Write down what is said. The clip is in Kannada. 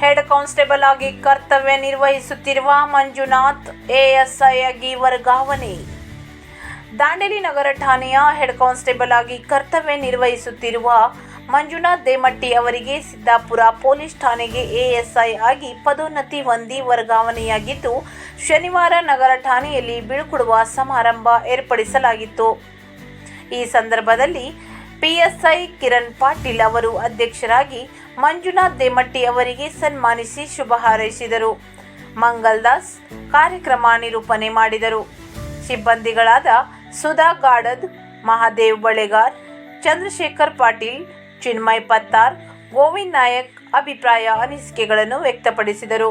ಹೆಡ್ ಕಾನ್ಸ್ಟೇಬಲ್ ಆಗಿ ಕರ್ತವ್ಯ ನಿರ್ವಹಿಸುತ್ತಿರುವ ಮಂಜುನಾಥ್, ಎಎಸ್ಐ ಆಗಿ ವರ್ಗಾವಣೆ. ದಾಂಡೇಲಿ ನಗರ ಠಾಣೆಯ ಹೆಡ್ ಕಾನ್ಸ್ಟೇಬಲ್ ಆಗಿ ಕರ್ತವ್ಯ ನಿರ್ವಹಿಸುತ್ತಿರುವ ಮಂಜುನಾಥ್ ದೇಮಟ್ಟಿ ಅವರಿಗೆ ಸಿದ್ದಾಪುರ ಪೊಲೀಸ್ ಠಾಣೆಗೆ ಎಎಸ್ಐ ಆಗಿ ಪದೋನ್ನತಿ ಹೊಂದಿ ವರ್ಗಾವಣೆಯಾಗಿದ್ದು, ಶನಿವಾರ ನಗರ ಠಾಣೆಯಲ್ಲಿ ಬೀಳ್ಕೊಡುವ ಸಮಾರಂಭ ಏರ್ಪಡಿಸಲಾಗಿತ್ತು. ಈ ಸಂದರ್ಭದಲ್ಲಿ ಪಿಎಸ್ಐ ಕಿರಣ್ ಪಾಟೀಲ್ ಅವರು ಅಧ್ಯಕ್ಷರಾಗಿ ಮಂಜುನಾಥ್ ದೇಮಟ್ಟಿ ಅವರಿಗೆ ಸನ್ಮಾನಿಸಿ ಶುಭ ಹಾರೈಸಿದರು. ಮಂಗಲ್ದಾಸ್ ಕಾರ್ಯಕ್ರಮ ನಿರೂಪಣೆ ಮಾಡಿದರು. ಸಿಬ್ಬಂದಿಗಳಾದ ಸುಧಾ ಗಾಡದ್, ಮಹಾದೇವ್ ಬಳೆಗಾರ್, ಚಂದ್ರಶೇಖರ್ ಪಾಟೀಲ್, ಚಿನ್ಮಯ್ ಪತ್ತಾರ್, ಗೋವಿಂದ್ ನಾಯಕ್ ಅಭಿಪ್ರಾಯ ಅನಿಸಿಕೆಗಳನ್ನು ವ್ಯಕ್ತಪಡಿಸಿದರು.